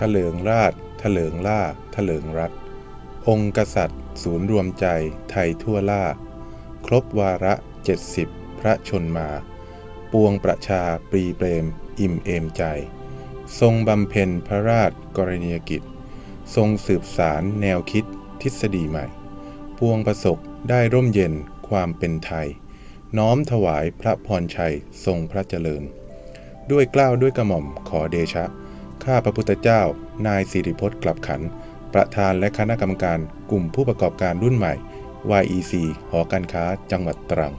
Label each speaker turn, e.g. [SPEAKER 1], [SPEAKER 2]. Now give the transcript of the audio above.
[SPEAKER 1] ทะเลิงราชทะเลิงล่าทะเลิงรัฐ องค์กษัตริย์ ศูนย์รวมใจ ไทยทั่วล่า ครบวาระเจ็ดสิบพระชนมา ปวงประชาปรีเปรม อิ่มเอมใจ ทรงบำเพ็ญพระราชกรณียกิจ ทรงสืบสารแนวคิดทฤษฎีใหม่ ปวงประสบได้ร่มเย็นความเป็นไทย น้อมถวายพระพรชัยทรงพระเจริญ ด้วยกล้าวด้วยกระหม่อมขอเดชะ ข้าพระพุทธเจ้า นายสิริพจน์กลับขัน ประธานและคณะกรรมการกลุ่มผู้ประกอบการรุ่นใหม่ YEC หอการค้าจังหวัดตรัง